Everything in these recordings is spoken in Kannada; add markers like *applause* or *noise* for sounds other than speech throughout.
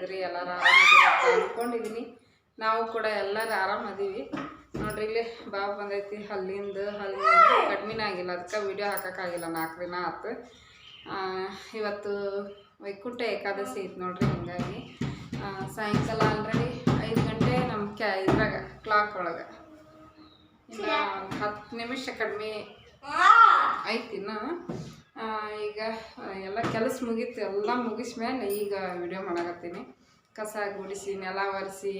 ಹೆಂಗದ್ರಿ ಎಲ್ಲರೂ ಆರಾಮಿದ್ದೀರಿ ಅಂತ ಅಂದ್ಕೊಂಡಿದ್ದೀನಿ ನಾವು ಕೂಡ ಎಲ್ಲರೂ ಆರಾಮದೀವಿ. ನೋಡ್ರಿ ಇಲ್ಲಿ ಬಾಬು ಬಂದೈತಿ ಹಲ್ಲಿಂದ ಹಲ್ಲಿಂದ ಕಡಿಮೆನೇ ಆಗಿಲ್ಲ ಅದಕ್ಕೆ ವಿಡಿಯೋ ಹಾಕೋಕ್ಕಾಗಿಲ್ಲ ನಾಲ್ಕು ದಿನ ಆಯ್ತು ಇವತ್ತು ವೈಕುಂಠ ಏಕಾದಶಿ ಐತೆ ನೋಡ್ರಿ ಹಿಂಗಾಗಿ. ಸಾಯಂಕಾಲ ಆಲ್ರೆಡಿ ಐದು ಗಂಟೆ ನಮ್ಮ ಕ್ಯಾ ಇದ್ರಾಗ ಕ್ಲಾಕ್ ಒಳಗೆ. ಹತ್ತು ನಿಮಿಷ ಕಡಿಮೆ ಐತಿ ಇನ್ನು. ಎಲ್ಲ ಕೆಲಸ ಮುಗೀತು, ಎಲ್ಲ ಮುಗಿಸ್ಮೇಲೆ ಈಗ ವಿಡಿಯೋ ಮಾಡಾಕತ್ತೀನಿ. ಕಸ ಗುಡಿಸಿ, ನೆಲ ಒರೆಸಿ,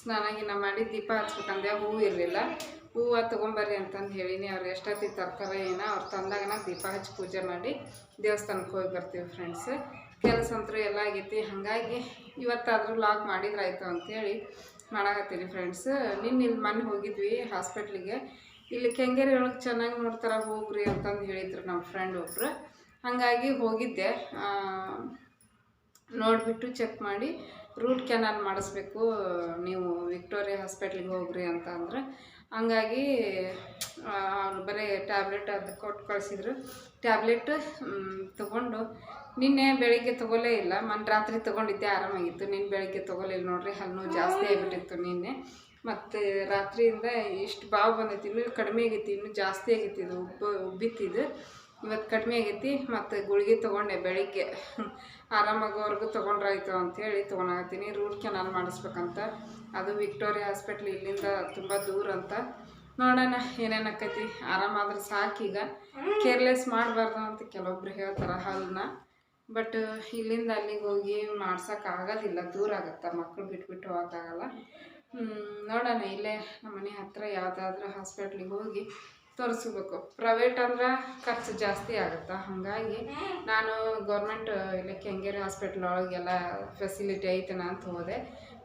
ಸ್ನಾನ ಗಿನ ಮಾಡಿ ದೀಪ ಹಚ್ಬೇಕಂದೆ ಹೂವು ಇರಲಿಲ್ಲ. ಹೂವು ತೊಗೊಂಬರ್ರಿ ಅಂತಂದು ಹೇಳಿನಿ, ಅವ್ರು ಎಷ್ಟೊತ್ತಿಗೆ ತರ್ತಾರೆ ಏನೋ, ಅವ್ರು ತಂದಾಗನ ದೀಪ ಹಚ್ಚಿ ಪೂಜೆ ಮಾಡಿ ದೇವಸ್ಥಾನಕ್ಕೆ ಹೋಗಿ ಬರ್ತೀವಿ ಫ್ರೆಂಡ್ಸ್ ಕೆಲಸ ಅಂತೂ ಎಲ್ಲ ಆಗೈತಿ. ಹಾಗಾಗಿ ಇವತ್ತಾದರೂ ಲಾಕ್ ಮಾಡಿದ್ರಾಯ್ತು ಅಂಥೇಳಿ ಮಾಡಾಕತ್ತೀನಿ ಫ್ರೆಂಡ್ಸ್ ನಿನ್ನ ಇಲ್ಲಿ ಮೊನ್ನೆ ಹೋಗಿದ್ವಿ ಹಾಸ್ಪಿಟ್ಲಿಗೆ ಇಲ್ಲಿ ಕೆಂಗೇರಿ ಒಳಗೆ ಚೆನ್ನಾಗಿ ನೋಡ್ತಾರೆ, ಹೋಗ್ರಿ ಅಂತಂದು ಹೇಳಿದ್ರು ನಮ್ಮ ಫ್ರೆಂಡ್ ಒಬ್ಬರು ಹಾಗಾಗಿ ಹೋಗಿದ್ದೆ. ನೋಡಿಬಿಟ್ಟು ಚೆಕ್ ಮಾಡಿ ರೂಟ್ ಕೆನಾಲ್ ಮಾಡಿಸ್ಬೇಕು, ನೀವು ವಿಕ್ಟೋರಿಯಾ ಹಾಸ್ಪಿಟ್ಲಿಗೆ ಹೋಗ್ರಿ ಅಂತ ಅಂದ್ರೆ. ಹಂಗಾಗಿ ಅವ್ರು ಬರೀ ಟ್ಯಾಬ್ಲೆಟ್ ಅದು ಕೊಟ್ಟು ಕಳಿಸಿದ್ರು. ಟ್ಯಾಬ್ಲೆಟ್ ತೊಗೊಂಡು, ನಿನ್ನೆ ಬೆಳಿಗ್ಗೆ ತೊಗೊಲೇ ಇಲ್ಲ. ಮನ್ ರಾತ್ರಿ ತೊಗೊಂಡಿದ್ದೆ, ಆರಾಮಾಗಿತ್ತು. ನಿನ್ನೆ ಬೆಳಿಗ್ಗೆ ತೊಗೊಲಿಲ್ಲ ನೋಡ್ರಿ, ಹಲ್ಲು ಜಾಸ್ತಿ ಆಗಿಬಿಟ್ಟಿತ್ತು ನಿನ್ನೆ. ಮತ್ತು ರಾತ್ರಿಯಿಂದ ಇಷ್ಟು ಬಾವು ಬಂದೈತಿ, ಇನ್ನೂ ಕಡಿಮೆ ಆಗೈತಿ, ಇನ್ನೂ ಜಾಸ್ತಿ ಆಗೈತಿ, ಇದು ಉಬ್ಬ ಉಬ್ಬಿತ್ತಿದ್ದು ಇವತ್ತು ಕಡಿಮೆ ಆಗೈತಿ, ಮತ್ತು ಗುಳಿಗೆ ತೊಗೊಂಡೆ ಬೆಳಿಗ್ಗೆ. ಆರಾಮಾಗೋವರೆಗೂ ತೊಗೊಂಡ್ರಾಯ್ತು ಅಂಥೇಳಿ ತೊಗೊಂಡಾಗತ್ತೀನಿ ರೂಟ್ ಕೆನಾಲ್ ಮಾಡಿಸ್ಬೇಕಂತ. ಅದು ವಿಕ್ಟೋರಿಯಾ ಹಾಸ್ಪಿಟ್ಲ್ ಇಲ್ಲಿಂದ ತುಂಬ ದೂರ ಅಂತ. ನೋಡೋಣ ಏನೇನು ಆಕೈತಿ. ಆರಾಮಾದ್ರೆ ಸಾಕೀಗ ಕೇರ್ಲೆಸ್ ಮಾಡಬಾರ್ದು ಅಂತ ಕೆಲವೊಬ್ರು ಹೇಳ್ತಾರೆ ಹಲ್ಲನ್ನ ಬಟ್ ಇಲ್ಲಿಂದ ಅಲ್ಲಿಗೆ ಹೋಗಿ ಮಾಡ್ಸೋಕ್ಕಾಗೋದಿಲ್ಲ ದೂರ ಆಗುತ್ತೆ. ಮಕ್ಕಳು ಬಿಟ್ಬಿಟ್ಟು ಹೋಗೋಕ್ಕಾಗಲ್ಲ. ನೋಡೋಣ ಇಲ್ಲೇ ನಮ್ಮ ಮನೆ ಹತ್ತಿರ ಯಾವುದಾದ್ರೂ ಹಾಸ್ಪಿಟ್ಲಿಗೆ ಹೋಗಿ ತೋರಿಸ್ಬೇಕು ಪ್ರೈವೇಟ್ ಅಂದ್ರೆ ಖರ್ಚು ಜಾಸ್ತಿ ಆಗುತ್ತೆ? ಹಾಗಾಗಿ ನಾನು ಗೌರ್ಮೆಂಟ್ ಇಲ್ಲಿ ಕೆಂಗೇರಿ ಹಾಸ್ಪಿಟ್ಲ್ ಒಳಗೆಲ್ಲ ಫೆಸಿಲಿಟಿ ಐತೆ ಅಂತ ಹೋದೆ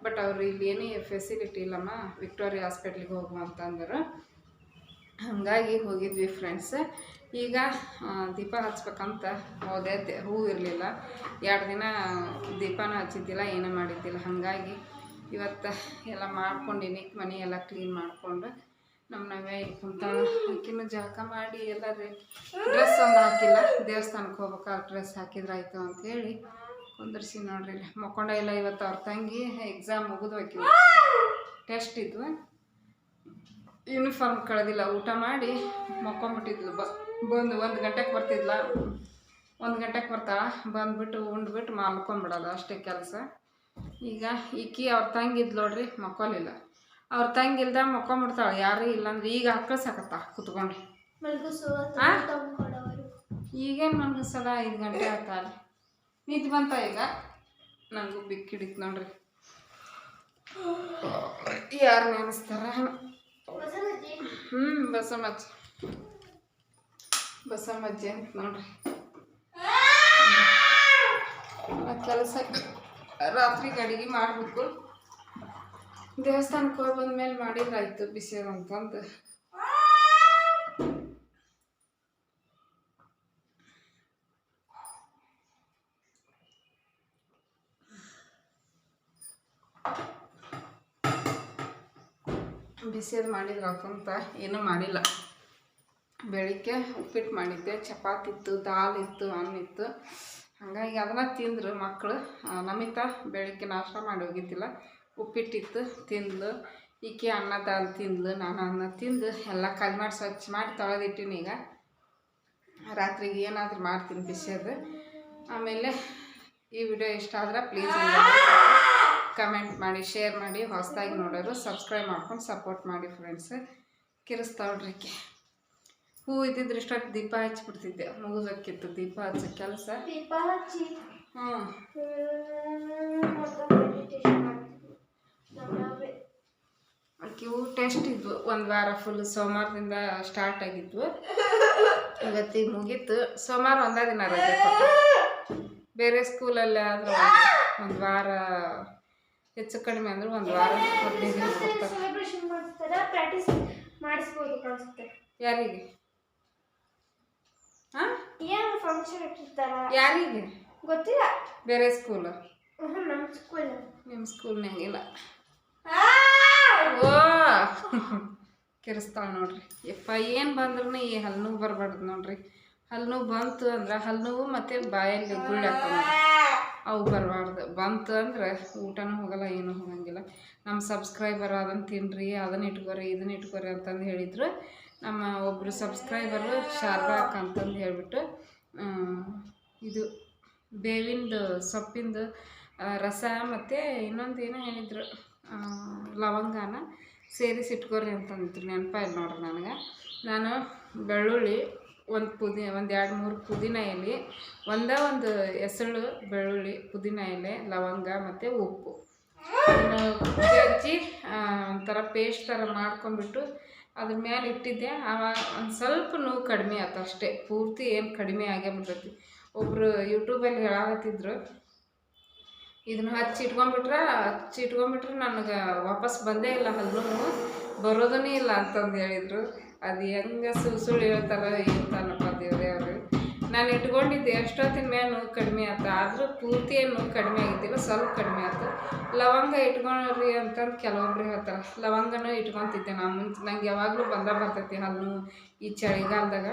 ಬಟ್ ಅವರು ಇಲ್ಲಿ ಏನೇ ಫೆಸಿಲಿಟಿ ಇಲ್ಲಮ್ಮ ವಿಕ್ಟೋರಿಯಾ ಹಾಸ್ಪಿಟ್ಲಿಗೆ ಹೋಗು ಅಂತಂದರು. ಹಾಗಾಗಿ ಹೋಗಿದ್ವಿ ಫ್ರೆಂಡ್ಸ್ ಈಗ ದೀಪ ಹಚ್ಬೇಕಂತ ಹೋದೆ. ಹೂ ಇರಲಿಲ್ಲ. ಎರಡು ದಿನ ದೀಪನೂ ಹಚ್ಚಿದ್ದಿಲ್ಲ, ಏನೂ ಮಾಡಿದ್ದಿಲ್ಲ. ಹಾಗಾಗಿ ಇವತ್ತು ಎಲ್ಲ ಮಾಡ್ಕೊಂಡಿನಿ. ಮನೆ ಎಲ್ಲ ಕ್ಲೀನ್ ಮಾಡಿಕೊಂಡು ನಮ್ಮ ನಾವೇ ಕುಂತ ಆಕಿನೂ ಜಳಕ ಮಾಡಿ ಎಲ್ಲ ಡ್ರೆಸ್ ಒಂದು ಹಾಕಿಲ್ಲ ದೇವಸ್ಥಾನಕ್ಕೆ ಹೋಗ್ಬೇಕಾದ್ರೆ ಡ್ರೆಸ್ ಹಾಕಿದ್ರಾಯ್ತು ಅಂತೇಳಿ ಕುಂದರ್ಸಿ ನೋಡ್ರಿ. ಮಕ್ಕೊಂಡ ಇಲ್ಲ ಇವತ್ತು ಅವ್ರ ತಂಗಿ ಎಕ್ಸಾಮ್ ಮುಗಿದು ಹೋಗಿ ಟೆಸ್ಟ್ ಇದ್ವು. ಯೂನಿಫಾರ್ಮ್ ಕಳೆದಿಲ್ಲ, ಊಟ ಮಾಡಿ ಮಕ್ಕೊಂಬಿಟ್ಟಿದ್ಲು. ಬ, ಬಂದು ಒಂದು ಗಂಟೆಗೆ ಬರ್ತಿದ್ಲ. ಒಂದು ಗಂಟೆಗೆ ಬರ್ತಾಳ, ಬಂದ್ಬಿಟ್ಟು ಉಂಡ್ಬಿಟ್ಟು ಮಲ್ಕೊಂಬಿಡೋದು ಅಷ್ಟೇ ಕೆಲಸ. ಈಗ ಈಕಿ ಅವ್ರ ತಂಗಿದ್ ನೋಡ್ರಿ ಮಕ್ಕೊಲಿಲ್ಲ. ಅವ್ರ ತಂಗಿಲ್ದ ಮಕ್ಕೊಂಬಿಡ್ತಾಳೆ ಯಾರು ಇಲ್ಲಾಂದ್ರೆ ಈಗ ಹಾಕಳ್ಸಕತ್ತ ಕುತ್ಕೊಂಡು. ಆ? ಈಗೇನು ಮಲಗಿಸದ? ಐದು ಗಂಟೆ ಆಗ್ತಾರೆ ನಿಂತು ಬಂತ ಈಗ? ನನಗೂ ಬಿಕ್ಕಿಡಿತ್ ನೋಡ್ರಿ. ಯಾರು ನೆನೆಸ್ತಾರ? ಹ್ಞೂ ಬಸಮ್ಮಜ್ಜಿ ಬಸಮ್ಮಜ್ಜಿ ಅಂತ ನೋಡ್ರಿ. ಕೆಲಸ ರಾತ್ರಿಗೆ ಅಡುಗೆ ಮಾಡಬೇಕು. ದೇವಸ್ಥಾನಕ್ಕೆ ಹೋಗಿ ಬಂದ್ಮೇಲೆ ಮಾಡಿದ್ರಾಯ್ತು ಬಿಸಿ ಅಂತಂದು ಬಿಸಿದು ಅಂತ ಏನೂ ಮಾಡಿಲ್ಲ. ಬೆಳಿಗ್ಗೆ ಉಪ್ಪಿಟ್ಟು ಮಾಡಿದ್ದೆ ಚಪಾತಿ ಇತ್ತು ದಾಲ್ ಇತ್ತು ಅನ್ನ ಇತ್ತು ಹಾಗಾಗಿ ಅದನ್ನ ತಿಂದರು ಮಕ್ಕಳು ನಮಿತಾ ಬೆಳಿಗ್ಗೆ ನಾಷ್ಟ ಮಾಡಿ ಹೋಗಿದ್ದಿಲ್ಲ. ಉಪ್ಪಿಟ್ಟಿತ್ತು ತಿಂದ್ಲು. ಈಕೆ ಅನ್ನ ದಾಲ್ ತಿಂದ್ಲು ನಾನು ಅನ್ನ ತಿಂದು ಎಲ್ಲ ಕಲ್ ಮಾಡಿ ಸ್ವಚ್ಛ ಮಾಡಿ ತೊಳೆದಿಟ್ಟಿನಿ ಈಗ. ರಾತ್ರಿಗೆ ಏನಾದರೂ ಮಾಡ್ತೀನಿ ಬಿಸಿಯೋದು. ಆಮೇಲೆ ಈ ವಿಡಿಯೋ ಇಷ್ಟ ಆದ್ರೆ ಪ್ಲೀಸ್ ಕಮೆಂಟ್ ಮಾಡಿ ಶೇರ್ ಮಾಡಿ ಹೊಸದಾಗಿ ನೋಡೋರು ಸಬ್ಸ್ಕ್ರೈಬ್ ಮಾಡ್ಕೊಂಡು ಸಪೋರ್ಟ್ ಮಾಡಿ ಫ್ರೆಂಡ್ಸ್ ಕಿರಿಸ್ತಾವ್ರಿಕೆ ಹೂ ಇದ್ದಿದ್ರೆ ಇಷ್ಟೊತ್ತು ದೀಪ ಹಚ್ಚಿಬಿಡ್ತಿದ್ದೆ ಮುಗಿದಕ್ಕಿತ್ತು ದೀಪ ಹಚ್ಚೋ ಕೆಲಸ. ದೀಪ ಹಚ್ಚಿ. ಹ್ಞೂ ಇವು ಟೆಸ್ಟ್ ಇದ್ವು. ಒಂದು ವಾರ ಫುಲ್ ಸೋಮವಾರದಿಂದ ಸ್ಟಾರ್ಟ್ ಆಗಿದ್ವು. ಇವತ್ತಿಗೆ ಮುಗೀತು. ಸೋಮವಾರ ಒಂದೇ ದಿನ ರಜೆ ಬೇರೆ ಸ್ಕೂಲಲ್ಲಿ ಆದ್ರೆ ಒಂದು ವಾರ ಹೆಚ್ಚು ಕಡಿಮೆ ಅಂದ್ರೆ ಒಂದು ವಾರ ಯಾರಿಗೆ? ಯಾರಿಗೆ? ಗೊತ್ತಿಲ್ಲ. ಬೇರೆ ಸ್ಕೂಲ್ ನಮ್ಮ ಸ್ಕೂಲ್ ನಿಮ್ಮ ಸ್ಕೂಲ್ನಾಗಿಲ್ಲ ಓ! *laughs* ಕೆರೆಸ್ತಾಳೆ ನೋಡ್ರಿ. ಯಪ್ಪ ಏನು ಬಂದ್ರೂ ಈ ಹಲ್ಲು ನೋವು ಬರಬಾರ್ದು ನೋಡ್ರಿ. ಹಲ್ಲು ನೋವು ಬಂತು ಅಂದ್ರೆ ಹಲ್ಲು ಮತ್ತು ಬಾಯಲ್ಲಿ ಗುಳ್ಳಿ ಹಾಕೊಂಡು ಅವು ಬರಬಾರ್ದು. ಬಂತು ಅಂದ್ರೆ ಊಟನೂ ಹೋಗಲ್ಲ ಏನೂ ಹೋಗಂಗಿಲ್ಲ. ನಮ್ಮ ಸಬ್ಸ್ಕ್ರೈಬರ್ ಅದನ್ನು ತಿನ್ನಿರಿ ಅದನ್ನು ಇಟ್ಕೋರಿ ಇದನ್ನ ಇಟ್ಕೋರಿ ಅಂತಂದು ಹೇಳಿದ್ರು. ನಮ್ಮ ಒಬ್ಬರು ಸಬ್ಸ್ಕ್ರೈಬರು ಶಾರದಾ ಅಕ್ಕ ಅಂತಂದು ಹೇಳಿಬಿಟ್ಟು ಇದು ಬೇವಿಂದು ಸೊಪ್ಪಿಂದು ರಸ ಮತ್ತು ಇನ್ನೊಂದು ಏನೋ ಹೇಳಿದ್ರು. ಲವಂಗಾನ ಸೇರಿಸಿಟ್ಕೋರಿ ಅಂತಂದ್ರು ಅಂತಂದಿದ್ರು ನೆನಪ ಇಲ್ಲ ನೋಡ್ರಿ ನನಗೆ. ನಾನು ಬೆಳ್ಳುಳ್ಳಿ ಒಂದು ಪುದಿ ಒಂದು ಎರಡು ಮೂರು ಪುದೀನ ಎಲೆ ಒಂದೇ ಒಂದು ಎಸಳು ಬೆಳ್ಳುಳ್ಳಿ ಪುದೀನ ಎಲೆ ಲವಂಗ ಮತ್ತು ಉಪ್ಪು. ಆ, ಒಂಥರ ಪೇಸ್ಟ್ ಥರ ಮಾಡ್ಕೊಂಬಿಟ್ಟು ಅದ್ರ ಮೇಲೆ ಇಟ್ಟಿದ್ದೆ. ಆವಾಗ ಒಂದು ಸ್ವಲ್ಪ ನೋವು ಕಡಿಮೆ ಆಯ್ತು ಅಷ್ಟೇ. ಪೂರ್ತಿ ಏನು ಕಡಿಮೆ ಆಗೇ ಬಿಡ್ತೈತಿ ಒಬ್ಬರು ಯೂಟ್ಯೂಬಲ್ಲಿ ಹೇಳಾಕತ್ತಿದ್ರು ಇದನ್ನ ಹಚ್ಚಿ ಇಟ್ಕೊಂಡ್ಬಿಟ್ರೆ ಹಚ್ಚಿ ಇಟ್ಕೊಂಡ್ಬಿಟ್ರೆ ನನಗೆ ವಾಪಸ್ ಬಂದೇ ಇಲ್ಲ ಹಲ್ಲೂ. ಬರೋದನೇ ಇಲ್ಲ ಅಂತಂದು ಹೇಳಿದರು. ಅದು ಹೆಂಗೆ ಸುಳ್ಳು ಸುಳ್ಳು ಹೇಳ್ತಾರ ಹೇಳ್ತಾನಪ್ಪ ದೇವ್ರೇ ಅವರು. ನಾನು ಇಟ್ಕೊಂಡಿದ್ದೆ, ಎಷ್ಟೊತ್ತಿನ ಮೇಲೆ ನೋವು ಕಡಿಮೆ ಆಯ್ತು ಆದರೂ ಪೂರ್ತಿ ಏನು ಕಡಿಮೆ ಆಗಿದ್ದಿಲ್ಲ, ಸ್ವಲ್ಪ ಕಡಿಮೆ ಆಯ್ತು ಲವಂಗ ಇಟ್ಕೊಳ್ರಿ ಅಂತಂದು ಕೆಲವೊಬ್ರು ಹೇಳ್ತಾರೆ. ಲವಂಗನೂ ಇಟ್ಕೊತಿದ್ದೆ ನಾನು ಮುಂಚೆ. ನಂಗೆ ಯಾವಾಗಲೂ ಬಂದ ಬರ್ತೈತಿ ಹಲ್ಲು ಈ ಚಳಿಗಾಲದಾಗ.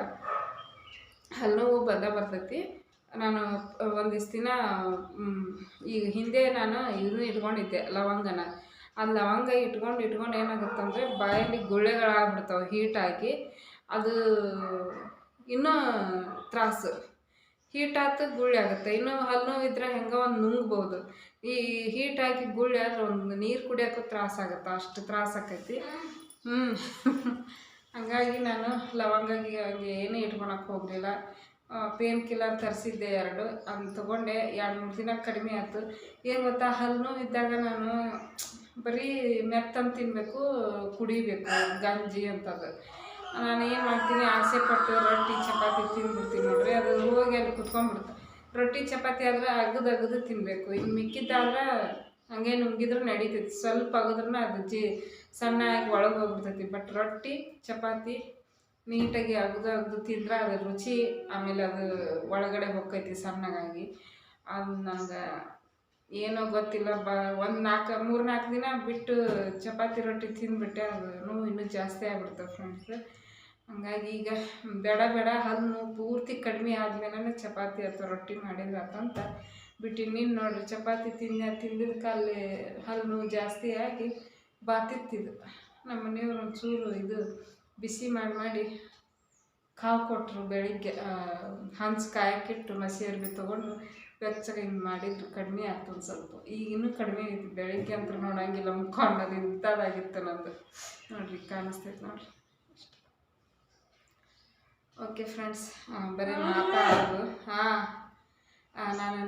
ಹಲ್ಲು ಬಂದ ಬರ್ತೈತಿ. ನಾನು, ಒಂದಿಷ್ಟು ದಿನ ಈಗ ಹಿಂದೆ ನಾನು ಇದನ್ನ ಇಟ್ಕೊಂಡಿದ್ದೆ, ಲವಂಗನ. ಅದು ಲವಂಗ ಇಟ್ಕೊಂಡು ಇಟ್ಕೊಂಡು ಏನಾಗುತ್ತಂದರೆ, ಬಾಯಲ್ಲಿ ಗುಳ್ಳೆಗಳಾಗ್ಬಿಡ್ತಾವೆ ಹೀಟಾಗಿ ಅದು ಇನ್ನೂ ತ್ರಾಸು. ಹೀಟ್ ಆತು ಗುಳ್ಳೆ ಆಗುತ್ತೆ. ಇನ್ನು ಹಲ್ಲು ಇದ್ರೆ ಹೆಂಗೆ ಒಂದು ನುಂಗ್ಬೋದು. ಈ ಹೀಟ್ ಹಾಕಿ ಗುಳ್ಳೆ ಆದ್ರೆ ಒಂದು ನೀರು ಕುಡಿಯೋಕ್ಕೂ ತ್ರಾಸ ಆಗುತ್ತೆ, ಅಷ್ಟು ತ್ರಾಸ ಆಕೈತಿ. ಹ್ಞೂ ಹಂಗಾಗಿ ನಾನು ಲವಂಗಾಗಿ ಹಂಗೆ ಏನೂ ಇಟ್ಕೊಳಕ್ಕೆ ಹೋಗಲಿಲ್ಲ. ಪೇನ್ ಕಿಲ್ಲರ್ ತರಿಸಿದ್ದೆ ಎರಡು. ಅದನ್ನ ತೊಗೊಂಡೆ. ಎರಡು ಮೂರು ದಿನ ಕಡಿಮೆ ಆಯ್ತು. ಏನು ಗೊತ್ತಾ? ಹಲ್ಲು ಇದ್ದಾಗ ನಾನು ಬರೀ ಮೆತ್ತಂದು ತಿನ್ನಬೇಕು ಕುಡಿಬೇಕು, ಗಂಜಿ ಅಂತದ್ದು ನಾನು ಏನು ಮಾಡ್ತೀನಿ? ಆಸೆ ಪಟ್ಟು ರೊಟ್ಟಿ, ಚಪಾತಿ ತಿಂದ್ಬಿಡ್ತೀನಿ ನೋಡ್ರಿ. ಅದು ಹೋಗಿ ಅಲ್ಲಿ ಕುತ್ಕೊಂಡ್ಬಿಡ್ತು. ರೊಟ್ಟಿ, ಚಪಾತಿ ಆದರೆ ಅಗದು ಅಗದು ತಿನ್ನಬೇಕು ಇನ್ನು ಮಿಕ್ಕಿದ್ದಾದ್ರೆ ಹಂಗೆ ನುಂಗಿದ್ರೆ ನಡೀತೈತಿ. ಸ್ವಲ್ಪ ಅಗದ್ರೂ ಅದು ಜಿ ಸಣ್ಣ ಆಗಿ ಒಳಗೆ ಹೋಗ್ಬಿಡ್ತೈತಿ. ಬಟ್ ರೊಟ್ಟಿ, ಚಪಾತಿ ನೀಟಾಗಿ ಅಗದು ಅಗದು ತಿಂದ್ರೆ ಅದು ರುಚಿ ಆಮೇಲೆ ಅದು ಒಳಗಡೆ ಹೋಗ್ತೈತಿ ಸಣ್ಣಗಾಗಿ. ಅದು ನನಗೆ ಏನೋ ಗೊತ್ತಿಲ್ಲ, ಬ ಒಂದು ನಾಲ್ಕು ಮೂರು ನಾಲ್ಕು ದಿನ ಬಿಟ್ಟು ಚಪಾತಿ ರೊಟ್ಟಿ ತಿಂದುಬಿಟ್ಟೆ, ಅದು ನೋವು ಇನ್ನೂ ಜಾಸ್ತಿ ಆಗ್ಬಿಡ್ತವೆ ಫ್ರೆಂಡ್ಸ್ ಹಂಗಾಗಿ ಈಗ ಬೇಡ ಬೇಡ ಹಲ್ಲು ನೋವು ಪೂರ್ತಿ ಕಡಿಮೆ ಆದ್ಮೇಲೆ ಚಪಾತಿ ಅಥವಾ ರೊಟ್ಟಿ ಮಾಡಿದ್ರೆ ಅಂತ ಬಿಟ್ಟು ನೀನು ನೋಡ್ರಿ ಚಪಾತಿ ತಿಂದ ತಿಂದಿದ್ದಕ್ಕೆ ಅಲ್ಲಿ ಹಲ್ಲು ನೋವು ಜಾಸ್ತಿ ಆಗಿ ಬಾತಿತ್ತಿದ್ದು ನಮ್ಮ ಮನೆಯವ್ರು ಒಂಚೂರು ಇದು ಬಿಸಿ ಮಾಡಿ ಮಾಡಿ ಕಾವು ಕೊಟ್ಟರು ಬೆಳಿಗ್ಗೆ ಹಂಚು ಕಾಯಕ್ಕಿಟ್ಟು ಮಸಿ ಅರ್ಬಿ ತೊಗೊಂಡು ಬೆಚ್ಚಗೆ ಹಿಂಗೆ ಮಾಡಿದ್ರು. ಕಡಿಮೆ ಆಯ್ತು ಒಂದು ಸ್ವಲ್ಪ. ಈಗ ಇನ್ನೂ ಕಡಿಮೆ ಐತಿ ಬೆಳಿಗ್ಗೆ ಅಂತ ನೋಡಂಗಿಲ್ಲ. ಮುಖಂಡದು ಇಂಥದ್ದಾಗಿತ್ತು ನಂದು. ನೋಡ್ರಿ, ಕಾಣಿಸ್ತೈತೆ ನೋಡ್ರಿ. ಓಕೆ ಫ್ರೆಂಡ್ಸ್ ಬರೀ ಮಾತಾಡೋದು. ಹಾಂ. ನಾನು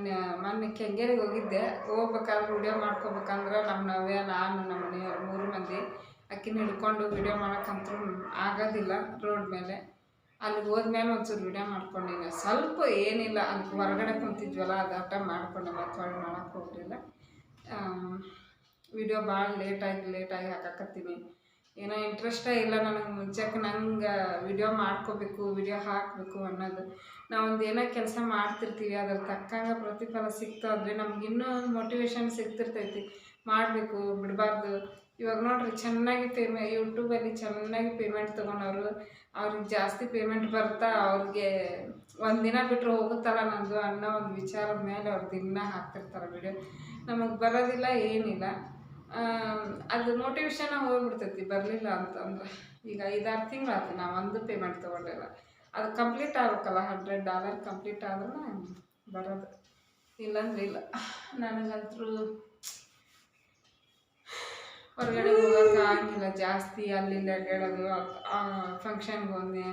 ಮೊನ್ನೆ ಕೆಂಗೇರಿಗೆ ಹೋಗಿದ್ದೆ. ಹೋಗ್ಬೇಕಾದ್ರೆ ವಿಡಿಯೋ ಮಾಡ್ಕೋಬೇಕಂದ್ರೆ ನಮ್ಮ ನವ್ಯ, ನಾನು, ನಮ್ಮ ಮನೆಯವ್ರು ಮೂರು ಮಂದಿ. ಅಕ್ಕಿನ ಹಿಡ್ಕೊಂಡು ವಿಡಿಯೋ ಮಾಡೋಕ್ಕಂತೂ ಆಗೋದಿಲ್ಲ ರೋಡ್ ಮೇಲೆ. ಅಲ್ಲಿ ಹೋದ್ಮೇಲೆ ಒಂಚೂರು ವಿಡಿಯೋ ಮಾಡ್ಕೊಂಡಿಲ್ಲ ಸ್ವಲ್ಪ ಏನಿಲ್ಲ ಅಲ್ಲಿ ಹೊರಗಡೆ ಕುಂತಿದ್ವಲ್ಲ, ಅದು ಆಟ ಮಾಡ್ಕೊಂಡೆ, ಮತ್ತೆ ಹೊಳ್ಳಿ ಮಾಡೋಕ್ಕೆ ಹೋಗಲಿಲ್ಲ. ವಿಡಿಯೋ ಭಾಳ ಲೇಟಾಗಿ ಲೇಟಾಗಿ ಹಾಕಕತ್ತೀನಿ. ಏನೋ ಇಂಟ್ರೆಸ್ಟೇ ಇಲ್ಲ ನನಗೆ ಮುಂಚೆಕ್ಕೆ ನಂಗೆ ವಿಡಿಯೋ ಮಾಡ್ಕೋಬೇಕು ವಿಡಿಯೋ ಹಾಕಬೇಕು ಅನ್ನೋದು. ನಾವೊಂದು ಏನೋ ಕೆಲಸ ಮಾಡ್ತಿರ್ತೀವಿ ಅದ್ರ ತಕ್ಕಂಗೆ ಪ್ರತಿಫಲ ಸಿಕ್ತಂದ್ರೆ ನಮ್ಗೆ ಇನ್ನೂ ಮೋಟಿವೇಶನ್ ಸಿಗ್ತಿರ್ತೈತಿ. ಮಾಡಬೇಕು, ಬಿಡಬಾರ್ದು. ಇವಾಗ ನೋಡ್ರಿ ಚೆನ್ನಾಗಿ ಪೇಮೆ ಯೂಟ್ಯೂಬಲ್ಲಿ ಚೆನ್ನಾಗಿ ಪೇಮೆಂಟ್ ತೊಗೊಂಡವರು. ಅವ್ರಿಗೆ ಜಾಸ್ತಿ ಪೇಮೆಂಟ್ ಬರ್ತಾ ಅವ್ರಿಗೆ ಒಂದು ದಿನ ಬಿಟ್ಟರೆ ಹೋಗುತ್ತಲ್ಲ ನಂದು ಅನ್ನೋ ಒಂದು ವಿಚಾರದ ಮೇಲೆ ಅವ್ರು ದಿನ ಹಾಕ್ತಿರ್ತಾರೆ ವಿಡಿಯೋ ನಮಗೆ ಬರೋದಿಲ್ಲ, ಏನಿಲ್ಲ. ಅದು ಮೋಟಿವೇಶನ್ ಹೋಗ್ಬಿಡ್ತೈತಿ, ಬರಲಿಲ್ಲ ಅಂತಂದ್ರೆ ಈಗ ಐದಾರು ತಿಂಗಳಾಯ್ತು, ನಾವು ಒಂದು ಪೇಮೆಂಟ್ ತೊಗೊಂಡಿಲ್ಲ. ಅದು ಕಂಪ್ಲೀಟ್ ಆಗ್ಬೇಕಲ್ಲ ಹಂಡ್ರೆಡ್ ಡಾಲರ್ ಕಂಪ್ಲೀಟ್ ಆದ್ರೆ ಬರೋದು. ಇಲ್ಲಾಂದ್ರೆ ಇಲ್ಲ. ನನಗಂತೂ ಹೊರಗಡೆ ಹೋಗೋಕೆ ಆಗಿಲ್ಲ ಜಾಸ್ತಿ ಅಲ್ಲಿ ಇಲ್ಲಿ ಅಡ್ಡಾಡೋದು ಫಂಕ್ಷನ್ಗೆ ಹೋದೆ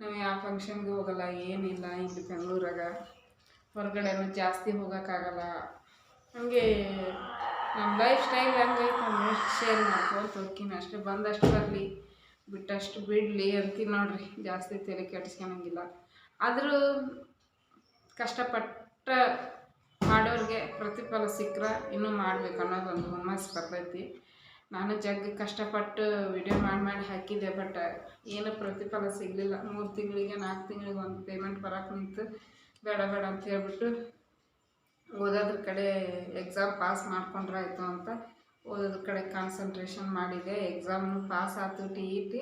ನಾವು ಯಾವ ಫಂಕ್ಷನ್ಗೆ ಹೋಗಲ್ಲ, ಏನಿಲ್ಲ ಇಲ್ಲಿ ಬೆಂಗಳೂರಾಗ. ಹೊರಗಡೆನೂ ಜಾಸ್ತಿ ಹೋಗೋಕ್ಕಾಗಲ್ಲ. ಹಂಗೆ ನಮ್ಮ ಲೈಫ್ ಸ್ಟೈಲ್ ಹಂಗೈತೆ ಅಂದ್ರೆ ಶೇರ್ ಮಾಡ್ಕೊತ ಹೋಗ್ತೀನಿ. ಅಷ್ಟೇ ಬಂದಷ್ಟು ಬರಲಿ, ಬಿಟ್ಟಷ್ಟು ಬಿಡಲಿ ಅಂತೀನಿ ನೋಡ್ರಿ. ಜಾಸ್ತಿ ತಲೆ ಕೆಡಿಸ್ಕೊಳಂಗಿಲ್ಲ ಆದರೂ ಕಷ್ಟಪಟ್ಟ ಮಾಡೋರಿಗೆ ಪ್ರತಿಫಲ ಸಿಕ್ಕರೆ ಇನ್ನೂ ಮಾಡ್ಬೇಕು ಅನ್ನೋದೊಂದು ಹುಮ್ಮಸ್ಸು ಬರ್ತೈತಿ. ನಾನು ಜಗ್ಗಿ ಕಷ್ಟಪಟ್ಟು ವಿಡಿಯೋ ಮಾಡಿ ಮಾಡಿ ಹಾಕಿದ್ದೆ ಬಟ್ ಏನು ಪ್ರತಿಫಲ ಸಿಗಲಿಲ್ಲ. ಮೂರು ತಿಂಗಳಿಗೆ ನಾಲ್ಕು ತಿಂಗಳಿಗೆ ಒಂದು ಪೇಮೆಂಟ್ ಬರೋಕೆ ನಿಂತು ಬೇಡ ಬೇಡ ಅಂತ ಹೇಳ್ಬಿಟ್ಟು ಓದೋದ್ರ ಕಡೆ ಎಕ್ಸಾಮ್ ಪಾಸ್ ಮಾಡ್ಕೊಂಡ್ರೆ ಆಯಿತು ಅಂತ ಓದೋದ್ರ ಕಡೆ ಕಾನ್ಸಂಟ್ರೇಷನ್ ಮಾಡಿದೆ. ಎಕ್ಸಾಮ್ನು ಪಾಸ್ ಆಯ್ತು ಟಿ ಇ ಟಿ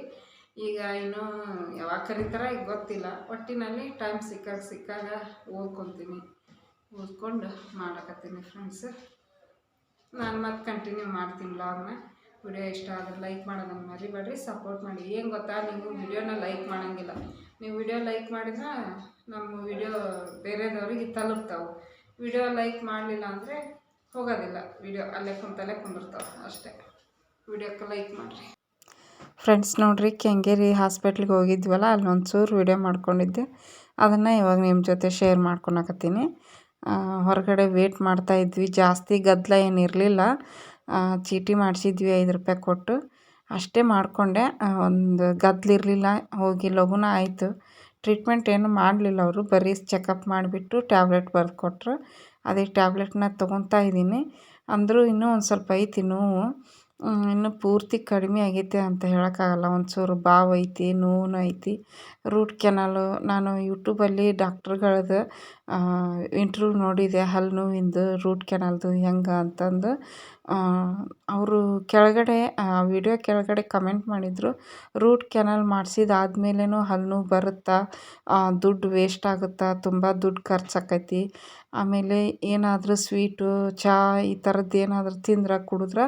ಈಗ ಇನ್ನೂ ಯಾವಾಗ ಕರೀತಾರ ಈಗ ಗೊತ್ತಿಲ್ಲ. ಒಟ್ಟಿನಲ್ಲಿ ಟೈಮ್ ಸಿಕ್ಕಾಗ ಸಿಕ್ಕಾಗ ಓದ್ಕೊತೀನಿ. ಓದ್ಕೊಂಡು ಮಾಡಕತ್ತೀನಿ ಫ್ರೆಂಡ್ಸ್ ನಾನು ಮತ್ತೆ ಕಂಟಿನ್ಯೂ ಮಾಡ್ತೀನಿ ಬ್ಲಾಗ್ನ ವಿಡಿಯೋ ಇಷ್ಟ ಆದ್ರೆ ಲೈಕ್ ಮಾಡೋದನ್ನು ಮರಿಬೇಡ್ರಿ ಸಪೋರ್ಟ್ ಮಾಡಿ. ಏನು ಗೊತ್ತಾ, ನೀವು ವಿಡಿಯೋನ ಲೈಕ್ ಮಾಡೋಂಗಿಲ್ಲ. ನೀವು ವಿಡಿಯೋ ಲೈಕ್ ಮಾಡಿದ್ರೆ ನಮ್ಮ ವಿಡಿಯೋ ಬೇರೆದವ್ರಿಗೆ ತಲುಪ್ತಾವೆ. ವಿಡಿಯೋ ಲೈಕ್ ಮಾಡಲಿಲ್ಲ ಅಂದರೆ ಹೋಗೋದಿಲ್ಲ. ವಿಡಿಯೋ ಅಲ್ಲೇ ಕುಂತಲ್ಲೇ ಕುಂದಿರ್ತಾವೆ ಅಷ್ಟೇ. ವಿಡಿಯೋಕ್ಕೆ ಲೈಕ್ ಮಾಡಿರಿ. ಫ್ರೆಂಡ್ಸ್ ನೋಡಿರಿ, ಕೆಂಗೇರಿ ಹಾಸ್ಪಿಟ್ಲಿಗೆ ಹೋಗಿದ್ವಲ್ಲ, ಅಲ್ಲಿ ಚೂರು ವಿಡಿಯೋ ಮಾಡ್ಕೊಂಡಿದ್ದೆ. ಅದನ್ನು ಇವಾಗ ನಿಮ್ಮ ಜೊತೆ ಶೇರ್ ಮಾಡ್ಕೊಳಕತ್ತೀನಿ ಹೊರಗಡೆ ವೇಟ್ ಮಾಡ್ತಾಯಿದ್ವಿ ಜಾಸ್ತಿ ಗದ್ದಲ ಏನಿರಲಿಲ್ಲ ಚೀಟಿ ಮಾಡಿಸಿದ್ವಿ ಐದು ರೂಪಾಯಿ ಕೊಟ್ಟು. ಅಷ್ಟೇ ಮಾಡಿಕೊಂಡೆ. ಒಂದು ಗದ್ದಲಿರಲಿಲ್ಲ ಹೋಗಿ ಲಘುನ ಆಯಿತು. ಟ್ರೀಟ್ಮೆಂಟ್ ಏನು ಮಾಡಲಿಲ್ಲ ಅವರು. ಬರೀ ಚೆಕಪ್ ಮಾಡಿಬಿಟ್ಟು ಟ್ಯಾಬ್ಲೆಟ್ ಬರೆದು ಕೊಟ್ಟರು ಅದೇ ಟ್ಯಾಬ್ಲೆಟ್ನ ತೊಗೊತಾ ಇದ್ದೀನಿ. ಅಂದರೂ ಇನ್ನೂ ಒಂದು ಸ್ವಲ್ಪ ಐತಿ ನೋವು. ಇನ್ನೂ ಪೂರ್ತಿ ಕಡಿಮೆ ಆಗೈತೆ ಅಂತ ಹೇಳೋಕ್ಕಾಗಲ್ಲ. ಒಂಚೂರು ಬಾವು ಐತಿ ನೋವು ಐತಿ. ರೂಟ್ ಕೆನಾಲು ನಾನು ಯೂಟ್ಯೂಬಲ್ಲಿ ಡಾಕ್ಟ್ರುಗಳದ್ದು ಇಂಟ್ರ್ಯೂ ನೋಡಿದೆ. ಹಲ್ಲು ನೋವಿಂದು ರೂಟ್ ಕೆನಲ್ದು ಹೆಂಗೆ ಅಂತಂದು. ಅವರು ಕೆಳಗಡೆ ವಿಡಿಯೋ ಕೆಳಗಡೆ ಕಮೆಂಟ್ ಮಾಡಿದರು, ರೂಟ್ ಕೆನಾಲ್ ಮಾಡಿಸಿದಾದ್ಮೇಲೇನೂ ಹಲ್ಲು ಬರುತ್ತಾ? ದುಡ್ಡು ವೇಸ್ಟ್ ಆಗುತ್ತಾ? ತುಂಬ ದುಡ್ಡು ಖರ್ಚಾಕೈತಿ. ಆಮೇಲೆ ಏನಾದರೂ ಸ್ವೀಟು ಚಹಾ ಈ ಥರದ್ದು ಏನಾದರೂ ತಿಂದ್ರೆ ಕುಡಿದ್ರೆ?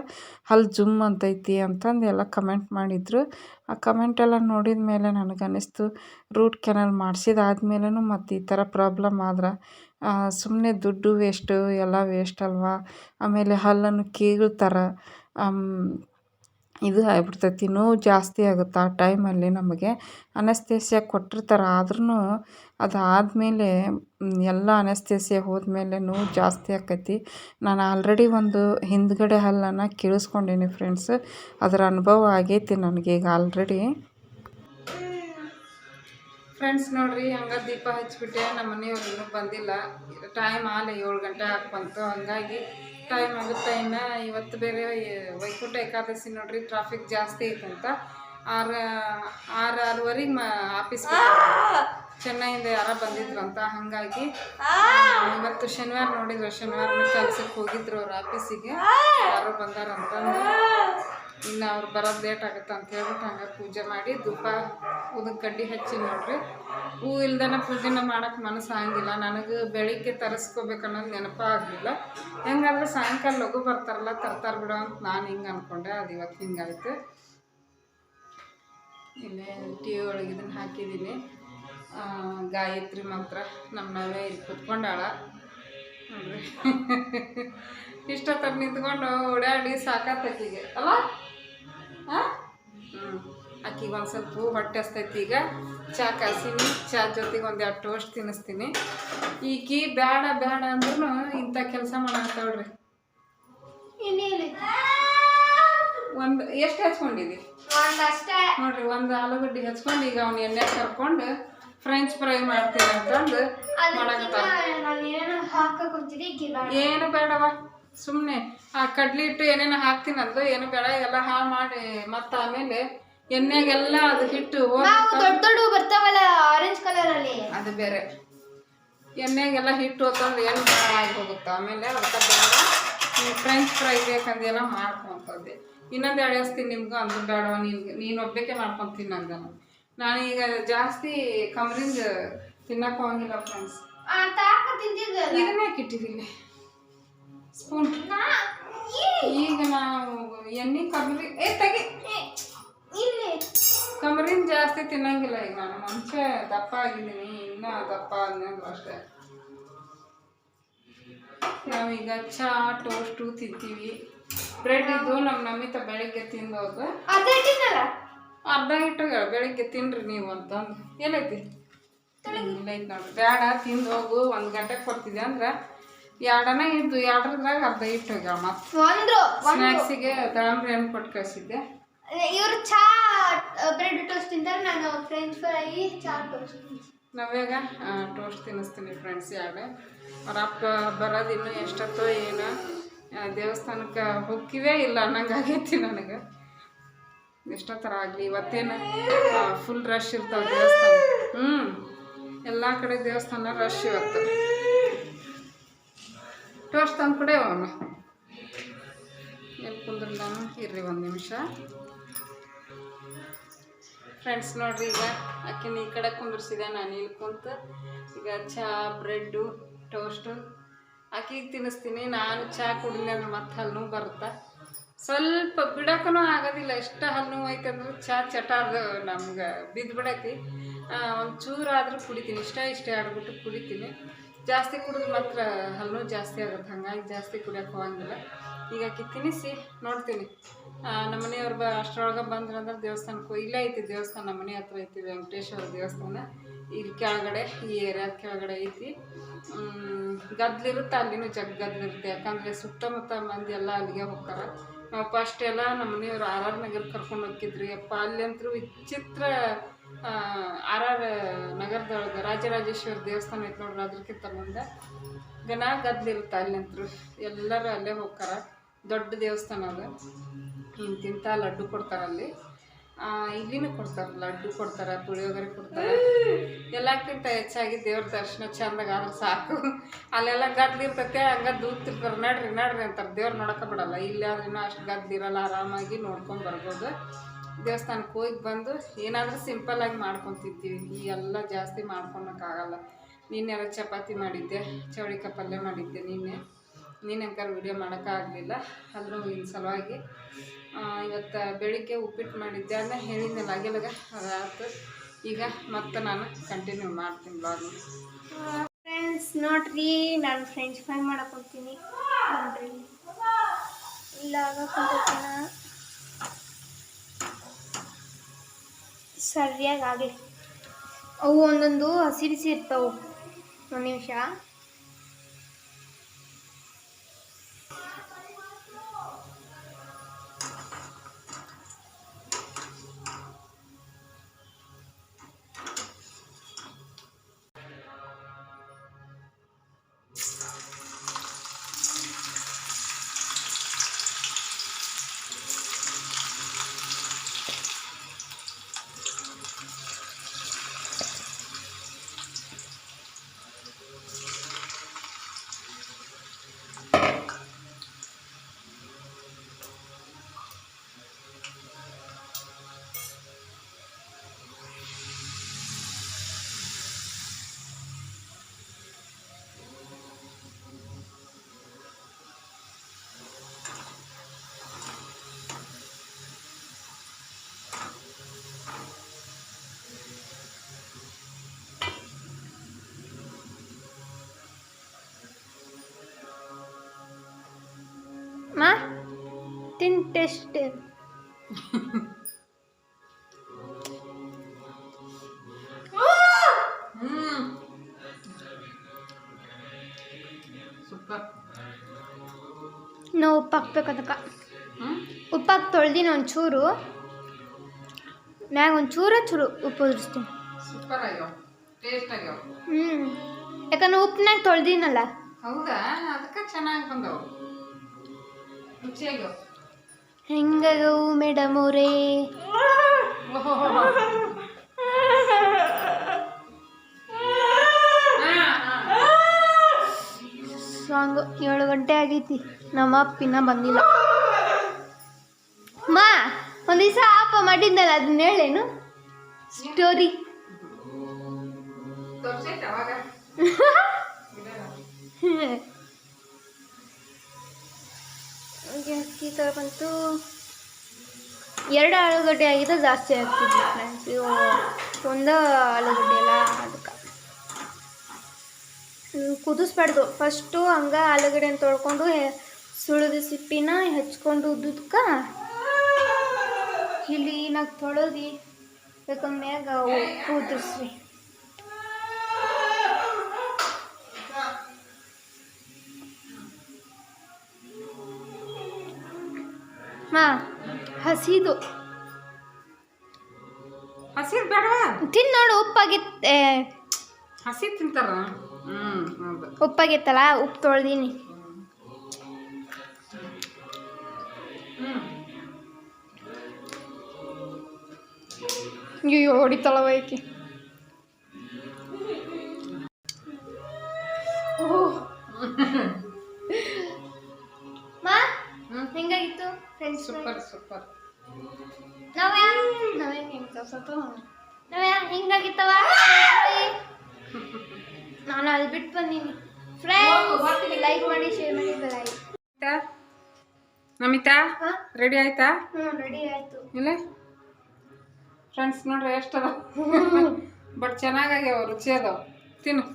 ಹಲ್ಲು ಜುಮ್ ಅಂತೈತಿ ಅಂತಂದು ಎಲ್ಲ ಕಮೆಂಟ್ ಮಾಡಿದರು. ಆ ಕಮೆಂಟೆಲ್ಲ ನೋಡಿದ ಮೇಲೆ ನನಗನ್ನಿಸ್ತು, ರೂಟ್ ಕೆನಲ್ ಮಾಡಿಸಿದಾದ್ಮೇಲೂ ಮತ್ತು ಈ ಥರ ಪ್ರಾಬ್ಲಮ್ ಆದ್ರೆ? ಸುಮ್ಮನೆ ದುಡ್ಡು ವೇಸ್ಟು ಎಲ್ಲ ವೇಸ್ಟ್ ಅಲ್ವಾ? ಆಮೇಲೆ ಹಲ್ಲನ್ನು ಕೀಳ್ತಾರೆ. ಇದು ಆಗ್ಬಿಡ್ತೈತಿ. ನೋವು ಜಾಸ್ತಿ ಆಗುತ್ತೆ ಆ ಟೈಮಲ್ಲಿ ನಮಗೆ? ಅನಸ್ತೇಸಿಯ ಕೊಟ್ಟಿರ್ತಾರೆ. ಆದ್ರೂ ಅದಾದಮೇಲೆ, ಎಲ್ಲ ಅನಸ್ತೇಸಿಯ ಹೋದ್ಮೇಲೆ ನೋವು ಜಾಸ್ತಿ ಆಕೈತಿ. ನಾನು ಆಲ್ರೆಡಿ ಒಂದು ಹಿಂದ್ಗಡೆ ಹಲ್ಲನ್ನು ಕೀಳಿಸ್ಕೊಂಡೀನಿ ಫ್ರೆಂಡ್ಸ್ ಅದರ ಅನುಭವ ಆಗೈತಿ ನನಗೀಗ ಆಲ್ರೆಡಿ ಫ್ರೆಂಡ್ಸ್ ನೋಡ್ರಿ, ಹಂಗೆ ದೀಪ ಹಚ್ಬಿಟ್ಟೆ ನಮ್ಮ ಮನೆಯವ್ರು ಇನ್ನೂ ಬಂದಿಲ್ಲ. ಟೈಮ್ ಆಲೆ ಏಳು ಗಂಟೆ ಆಗಿ ಬಂತು, ಹಂಗಾಗಿ ಟೈಮ್ ಆಗುತ್ತೆ ಇನ್ನು ಇವತ್ತು ಬೇರೆ ವೈಕುಂಠ ಏಕಾದಶಿ ನೋಡ್ರಿ ಟ್ರಾಫಿಕ್ ಜಾಸ್ತಿ ಐತಂತ ಆರು ಆರು, ಆರೂವರೆಗೆ ಮ ಆಫೀಸ್ ಚೆನ್ನೈಯಿಂದ ಯಾರೋ ಅಂತ, ಹಾಗಾಗಿ ಇವತ್ತು ಶನಿವಾರ ನೋಡಿದ್ರು ಶನಿವಾರ ಕೆಲ್ಸಕ್ಕೆ ಹೋಗಿದ್ರು ಅವ್ರ ಆಫೀಸಿಗೆ ಯಾರೋ ಬಂದಾರಂತಂದು ಇನ್ನು ಅವ್ರು ಬರೋದು ಲೇಟ್ ಆಗುತ್ತೆ ಅಂತ ಹೇಳ್ಬಿಟ್ಟು ಹಂಗೆ ಪೂಜೆ ಮಾಡಿ ಧೂಪ ಉದಕ್ ಕಡ್ಡಿ ಹಚ್ಚಿ ನೋಡ್ರಿ. ಹೂ ಇಲ್ದನ ಪೂಜೆನ ಮಾಡೋಕ್ಕೆ ಮನಸ್ಸು ಆಗಂಗಿಲ್ಲ. ನನಗೆ ಬೆಳಿಗ್ಗೆ ತರಿಸ್ಕೋಬೇಕು ಅನ್ನೋದು ನೆನಪ ಆಗಲಿಲ್ಲ. ಹೆಂಗಾದ್ರೆ ಸಾಯಂಕಾಲ ಲಘು ಬರ್ತಾರಲ್ಲ ತರ್ತಾರೆ ಬಿಡೋ ಅಂತ ನಾನು ಹಿಂಗೆ ಅಂದ್ಕೊಂಡೆ ಅದು ಇವತ್ತು ಹಿಂಗಾಯ್ತು ಇಲ್ಲೇ ಟಿ ಒಳಗೆ ಇದನ್ನು ಹಾಕಿದ್ದೀನಿ ಗಾಯತ್ರಿ ಮಂತ್ರ ನಮ್ಮ ನಾವೇ ಇಲ್ಲಿ ಕುತ್ಕೊಂಡಾಳ. ನೋಡ್ರಿ. *laughs* ಇಷ್ಟೊತ್ತಾಗ ನಿಂತ್ಕೊಂಡು ಓಡಾಡಿ ಸಾಕಾತಕ್ಕಿಗೆ ಅಲ್ಲ ಹಾಂ ಒಂದು ಸ್ವಲ್ಪ ಹೊಟ್ಟೆ ಹಸ್ತೈತಿ ಈಗ. ಚಹಾ ಕಾಸೀನಿ. ಚಾ ಜೊತೆಗೆ ಒಂದು ಎರಡು ಟೋಸ್ಟ್ ತಿನ್ನಿಸ್ತೀನಿ. ಈಕಿ ಬೇಡ ಬೇಡ ಅಂದ್ರೂ ಇಂಥ ಕೆಲಸ ಮಾಡಾಕ್ತಾವ್ರಿ ಒಂದು ಎಷ್ಟು ಹಚ್ಕೊಂಡಿದಿ? ನೋಡ್ರಿ ಒಂದು ಆಲೂಗಡ್ಡೆ ಹಚ್ಕೊಂಡು ಈಗ ಅವ್ನ ಎಣ್ಣೆ ಕರ್ಕೊಂಡು ಫ್ರೆಂಚ್ ಫ್ರೈ ಮಾಡ್ತೀನಿ ಅಂತಂದು ಏನು ಬೇಡವ? ಸುಮ್ಮನೆ ಆ ಕಡ್ಲಿ ಹಿಟ್ಟು ಏನೇನೋ ಹಾಕ್ತೀನಂದು ಏನು ಬೇಡ ಎಲ್ಲ ಹಾಳು ಮಾಡಿ ಮತ್ತೆ ಆಮೇಲೆ ಎಣ್ಣೆಗೆಲ್ಲ ಅದು ಹಿಟ್ಟು ನಾವು ದೊಡ್ಡ ದೊಡ್ಡ ಬರ್ತಾವಲ್ಲ ಆರೆಂಜ್ ಕಲರ್ ಅಲ್ಲಿ. ಅದು ಬೇರೆ. ಎಣ್ಣೆಗೆಲ್ಲ ಹಿಟ್ಟು ಹೋತಂದು ಏನು ಬೇಡ ಆಗಿ ಹೋಗುತ್ತೆ ಆಮೇಲೆ ಅದಕ್ಕೆ ಬೇಡ ನೀವು ಫ್ರೆಂಚ್ ಫ್ರೈ ಬೇಕಂದೆಲ್ಲ ಮಾಡ್ಕೊಂತದ್ದೆ ಇನ್ನೊಂದು ಎಳೆಸ್ತೀನಿ ನಿಮ್ಗೆ ಅಂದ್ರೆ ಬೇಡ ನೀನು ನೀನು ಒಬ್ಬಕ್ಕೆ ಮಾಡ್ಕೊತೀನಿ ನಾನು ನಾನೀಗ ಜಾಸ್ತಿ ಕಮರಿಂದ ತಿನ್ನಕ್ಕೆ ಹೋಗಿಲ್ಲ ಫ್ರೆಂಡ್ಸ್ ಇದನ್ನೇ ಇಟ್ಟಿದ್ದೀನಿ ಸ್ಪೂನ್ ಈಗ ನಾವು ಎಣ್ಣೆ ಕಮರಿ ಏ ತೆಗಿ. ಇಲ್ಲಿ. ಕಮರಿನ ಜಾಸ್ತಿ ತಿನ್ನಂಗಿಲ್ಲ ಈಗ ನಾನು. ಮುಂಚೆ ದಪ್ಪ ಆಗಿದ್ದೀನಿ ಇನ್ನೂ ದಪ್ಪ ಅನ್ನೋದು ಅಷ್ಟೇ. ನಾವೀಗ ಚಹಾ ಟೋಸ್ಟು ತಿಂತೀವಿ. ಬ್ರೆಡ್ ಇದ್ದು ನಮ್ಮ ನಮಿತ ಬೆಳಿಗ್ಗೆ ತಿಂದೋದು. ಅರ್ಧ ಹಿಟ್ಟು ಬೆಳಿಗ್ಗೆ ತಿನ್ರಿ ನೀವು ಅಂತಂದು. ಎಲ್ಲೈತಿ? ಇಲ್ಲೈತಿ ನೋಡ್ರಿ. ಬೇಡ ತಿಂದು ಹೋಗು ಒಂದು ಗಂಟೆಗೆ ಕೊಡ್ತಿದ್ದೆ ಅಂದ್ರೆ ಎರಡನ ಇದ್ದು ಎರಡರದಾಗ ಅರ್ಧ ಇಟ್ಟು ಹೋಗ್ಯಾವ ಮತ್ತೆ ಒಂದು ಸ್ನ್ಯಾಕ್ಸಿಗೆ ದಾಳಂಬ್ರಿ ಹಣ್ಣು ಕೊಟ್ಟು ಕಳಿಸಿದ್ದೆ ಇವರು ಚಾ ಬ್ರೆಡ್ ಟೋಸ್ಟ್ ತಿಂತಾರೆ ನಾನು ಫ್ರೆಂಚ್ ಫ್ರೈ ಚಾ ಟೋಸ್ಟ್ ನಾವ್ಯಾಗ ಟೋಸ್ಟ್ ತಿನ್ನಿಸ್ತೀನಿ ಫ್ರೆಂಡ್ಸ್ ಎರಡು ಅವ್ರ ಅಪ್ಪ ಬರೋದು ಇನ್ನೂ ಎಷ್ಟೊತ್ತೋ ಏನೋ. ದೇವಸ್ಥಾನಕ್ಕೆ ಹೋಗಿವೇ ಇಲ್ಲ ಅನ್ನಂಗೆ ಆಗೈತಿ ನನಗೆ. ಎಷ್ಟೊತ್ತರ ಆಗಲಿ ಇವತ್ತೇನು ಫುಲ್ ರಶ್ ಇರ್ತಾವೆ ದೇವಸ್ಥಾನ. ಹ್ಞೂ ಎಲ್ಲ ಕಡೆ ದೇವಸ್ಥಾನ ರಶ್ ಇವತ್ತು. ಟೋಸ್ಟ್ ತಂದು ಕೊಡೆ ಅವನು ಎಲ್ಲಿ ಕುಂದ್ರ ನಾನು ಇರ್ರಿ ಒಂದು ನಿಮಿಷ. ಫ್ರೆಂಡ್ಸ್ ನೋಡ್ರಿ ಈಗ ಆಕಿನ ಈ ಕಡೆ ಕುಂದ್ರಿಸಿದೆ ನಾನು ಇಲ್ಲಿ ಕುಂತು, ಈಗ ಚಹಾ ಬ್ರೆಡ್ಡು, ಟೋಸ್ಟು. ಆಕಿಗೆ ತಿನ್ನಿಸ್ತೀನಿ. ನಾನು ಚಹಾ ಕುಡಿದ್ನಿ ಅಂದ್ರೆ ಮತ್ತೆ ಹಲ್ಲು ಬರುತ್ತೆ? ಸ್ವಲ್ಪ ಬಿಡೋಕ್ಕೂ ಆಗೋದಿಲ್ಲ. ಎಷ್ಟು ಹಲ್ಲು ಐತೆ ಅಂದ್ರೆ ಚಹಾ ಚಟ ನಮ್ಗೆ ಬಿದ್ದು ಬಿಡೈತಿ ಒಂದು ಚೂರಾದರೂ ಕುಡಿತೀನಿ. ಇಷ್ಟ ಇಷ್ಟ ಆಡ್ಬಿಟ್ಟು ಕುಡಿತೀನಿ. ಜಾಸ್ತಿ ಕುಡಿದ್ರೆ ಮಾತ್ರ ಹಲ್ಲು ಜಾಸ್ತಿ ಆಗುತ್ತೆ. ಹಾಗಾಗಿ ಜಾಸ್ತಿ ಕುಡಿಯೋಕೆ ಹೋಗಂಗಿಲ್ಲ. ಆಕಿ ತಿನ್ನಿಸಿ, ನೋಡ್ತೀನಿ. ನಮ್ಮ ಮನೆಯವ್ರು ಬ ಅಷ್ಟರೊಳಗೆ ಬಂದ್ರೆ ಅಂದ್ರೆ ದೇವಸ್ಥಾನಕ್ಕೂ ಇಲ್ಲೇ ಐತಿ ದೇವಸ್ಥಾನ, ನಮ್ಮ ಮನೆ ಹತ್ರ ಐತಿ ವೆಂಕಟೇಶ್ವರ ದೇವಸ್ಥಾನ. ಇಲ್ಲಿ ಕೆಳಗಡೆ ಈ ಏರಿಯಾದ ಕೆಳಗಡೆ ಐತಿ. ಗದ್ಲಿರುತ್ತೆ ಅಲ್ಲಿನೂ ಜಗ್ ಗದ್ಲಿರುತ್ತೆ ಯಾಕಂದರೆ ಸುತ್ತಮುತ್ತ ಮಂದಿ ಎಲ್ಲ ಅಲ್ಲಿಗೆ ಹೋಗ್ತಾರೆ. ನಾವು ಫಸ್ಟ್ ಎಲ್ಲ ನಮ್ಮ ಮನೆಯವರು ಆರ್ ಆರ್ ಕರ್ಕೊಂಡು ಹೋಗಿದ್ರಿ ಅಪ್ಪ ಅಂತೂ ವಿಚಿತ್ರ ಆರ್ ಆರ್ ನಗರದೊಳಗೆ ರಾಜರಾಜೇಶ್ವರ ದೇವಸ್ಥಾನ ಐತೆ ನೋಡ್ರಿ, ಅದ್ರಕ್ಕಿಂತ ಮುಂದೆ. ಗನ ಗದ್ಲಿರುತ್ತೆ ಅಲ್ಲಂತರೂ. ಎಲ್ಲರೂ ಅಲ್ಲೇ ಹೋಗ್ತಾರ. ದೊಡ್ಡ ದೇವಸ್ಥಾನ ಅದು. ಇಂತಿಂಥ ಲಡ್ಡು ಕೊಡ್ತಾರೆ ಅಲ್ಲಿ. ಇಲ್ಲಿನೂ ಕೊಡ್ತಾರೆ, ಲಡ್ಡು ಕೊಡ್ತಾರೆ, ಪುಳಿಯೋಗರೆ ಕೊಡ್ತಾರೆ. ಎಲ್ಲಕ್ಕಿಂತ ಹೆಚ್ಚಾಗಿ ದೇವ್ರ ದರ್ಶನ ಚಂದಾಗ ಸಾಕು. ಅಲ್ಲೆಲ್ಲ ಗದ್ಲಿರ್ತೈತೆ ಹಂಗ ದೂತಿರ್ತಾರೆ ನಡ್ರಿ ನಡ್ರಿ ಅಂತಾರೆ. ದೇವ್ರು ನೋಡೋಕೆ ಬಿಡಲ್ಲ. ಇಲ್ಲಿ ಆದ್ರೂ ಅಷ್ಟು ಗದ್ದಿರಲ್ಲ ಆರಾಮಾಗಿ ನೋಡ್ಕೊಂಡು ಬರ್ಬೋದು. ದೇವಸ್ಥಾನಕ್ಕೆ ಹೋಗಿ ಬಂದು ಏನಾದರೂ ಸಿಂಪಲ್ಲಾಗಿ ಮಾಡ್ಕೊತಿರ್ತೀವಿ ಈ ಎಲ್ಲ ಜಾಸ್ತಿ ಮಾಡ್ಕೊಳಕ್ಕಾಗಲ್ಲ. ನಿನ್ನೆ ಚಪಾತಿ ಮಾಡಿದ್ದೆ, ಚೌಳಿಕಾಯಿ ಪಲ್ಯ ಮಾಡಿದ್ದೆ ನಿನ್ನೆ. ನೀನಂಕರ್ ವಿಡಿಯೋ ಮಾಡೋಕ್ಕಾಗಲಿಲ್ಲ. ಅಲ್ಲೂ ಇನ್ನು ಸಲುವಾಗಿ ಇವತ್ತು ಬೆಳಿಗ್ಗೆ ಉಪ್ಪಿಟ್ಟು ಮಾಡಿದ್ದೆ. ಅದನ್ನ ಹೇಳಿದ್ನಲ್ಲ ಆಗಿಲ್ಲಾಗ ಅದಾಯ್ತು. ಈಗ ಮತ್ತೆ ನಾನು ಕಂಟಿನ್ಯೂ ಮಾಡ್ತೀನಿ ಬ್ಲಾಗ್ನ ಫ್ರೆಂಡ್ಸ್ ನೋಡ್ರಿ, ನಾನು ಫ್ರೆಂಚ್ ಫ್ರೈ ಮಾಡಕ್ ಹೋಗ್ತೀನಿ. ನೋಡ್ರಿ. ಇಲ್ಲ ಸರಿಯಾಗಿ ಆಗಲಿ. ಅವು ಒಂದೊಂದು ಹಸಿರಿಸಿ ಇರ್ತಾವೆ. ಒಂದು ನಿಮಿಷ. ಟೆಸ್ಟ್. ನಾವು ಉಪ್ಪು ಹಾಕ್ಬೇಕು ಅದಕ್ಕೆ. ಉಪ್ಪು ಹಾಕಿ ತೊಳ್ದಿನ ಒಂಚೂರು. ಮ್ಯಾಗ ಒಂಚೂರ ಚೂರು ಉಪ್ಪು ಉದುರಿಸ್ತೀನಿ. ಹ್ಞೂ ಯಾಕಂದ್ರೆ ಉಪ್ಪಿನಾಗ ತೊಳ್ದಿನಲ್ಲ. ಹೌದಾ? ಅದಕ್ಕೆ ಚೆನ್ನಾಗಿ ಬಂದವು. ರುಚಿಯಾಗ್ಯಾವ. ಹೆಂಗವು ಮೇಡಮ್ ಅವರೇ ಸಾಂಗು ಏಳು ಗಂಟೆ ಆಗೈತಿ. ನಮ್ಮ ಅಪ್ಪ ಇನ್ನ ಬಂದಿಲ್ಲ. ಮಾ ಒಂದು ದಿವಸ ಅಪ್ಪ ಮಾಡಿದ್ದಲ್ಲ ಅದನ್ನ ಹೇಳೇನು? ಸ್ಟೋರಿ. *laughs* ಜಾಸ್ತಿ ಥರ ಬಂತು. ಎರಡು ಆಲೂಗಡ್ಡೆ ಆಗಿದೆ ಜಾಸ್ತಿ ಆಗ್ತಿದ್ವಿ ಫ್ರೆಂಡ್ಸ್ ಇವು ಒಂದು ಆಲೂಗಡ್ಡೆ ಎಲ್ಲ ಅದಕ್ಕೆ ಕುದಿಸ್ಬಾರ್ದು. ಫಸ್ಟು ಹಂಗೆ ಆಲೂಗಡ್ಡೆನ ತೊಳ್ಕೊಂಡು ಸುಳಿದ ಸಿಪ್ಪಿನ ಹೆಚ್ಕೊಂಡು ಉದ್ದಕ್ಕೆ ನಾವು ತೊಳೆದು ಬೇಕಂದ್ಮ್ಯಾಗ ಉದುರಿಸ್ರಿ. ಹಾಂ ಹಸಿದು. ಹಸಿದ್ ಬೇಡವಾ? ತಿನ್ ನೋಡು ಉಪ್ಪಾಗಿತ್ತೆ ಹಸಿ ತಿಂತಾರ? ಹ್ಮ್ ಹೌದು. ಉಪ್ಪಾಗಿತ್ತಲ್ಲ ಉಪ್ಪು ತೊಳ್ದೀನಿ. ಹ್ಮ್ ಅಯ್ಯೋ ಹೊಡಿತಲ್ಲ ಬೈಕಿ ಮಾ *laughs* ಫ್ರೆಂಡ್ಸ್ ಸೂಪರ್ ಸೂಪರ್ ನಾವು ನಾವೇನು ಹೆಂಗೆ ಸ್ವಲ್ಪ ನಾವ್ಯಾ ಹೆಂಗಾಗಿತ್ತವ ನಾನು ಅಲ್ಲಿ ಬಿಟ್ಟು ಬಂದೀನಿ ಫ್ರೆಂಡ್ಸ್ ಲೈಕ್ ಮಾಡಿ ಶೇರ್ ಮಾಡಿ ಐ ನಮಿತಾ ಹಾ ರೆಡಿ ಆಯ್ತಾ ಹ್ಞೂ ರೆಡಿ ಆಯಿತು ಇಲ್ಲ ಫ್ರೆಂಡ್ಸ್ ನೋಡ್ರಿ ಎಷ್ಟದ ಬಟ್ ಚೆನ್ನಾಗಾಗ್ಯಾವ ರುಚಿ ಅದಾವ ತಿನ್ನು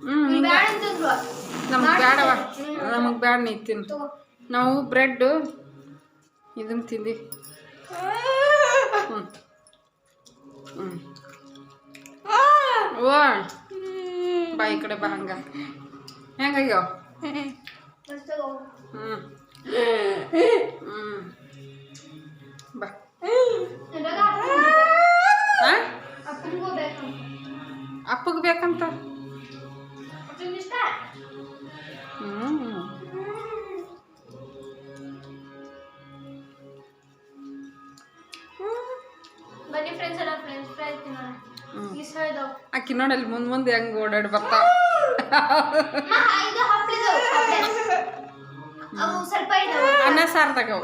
ಹ್ಞೂ ನಮಗೆ ಬೇಡವ ನಮಗೆ ಬೇಡ ನೀ ತಿನ್ನು ನಾವು ಬ್ರೆಡ್ಡು ಇದನ್ನು ತಿಂದು ಓ ಬಾ ಈ ಕಡೆ ಬಾ ಹಂಗ. ಹೆಂಗಾಗ್ಯಾವ ಹ್ಞೂ ಹ್ಞೂ ಬಾ. ಅಪ್ಪಗೆ ಬೇಕಂತ. ಆಕಿ ನೋಡಲ್ಲಿ ಮುಂದೆ ಮುಂದೆ ಹೆಂಗೆ ಓಡಾಡಿ ಬರ್ತಾವ ಅನ್ನ ಸಾರು ತಗೋ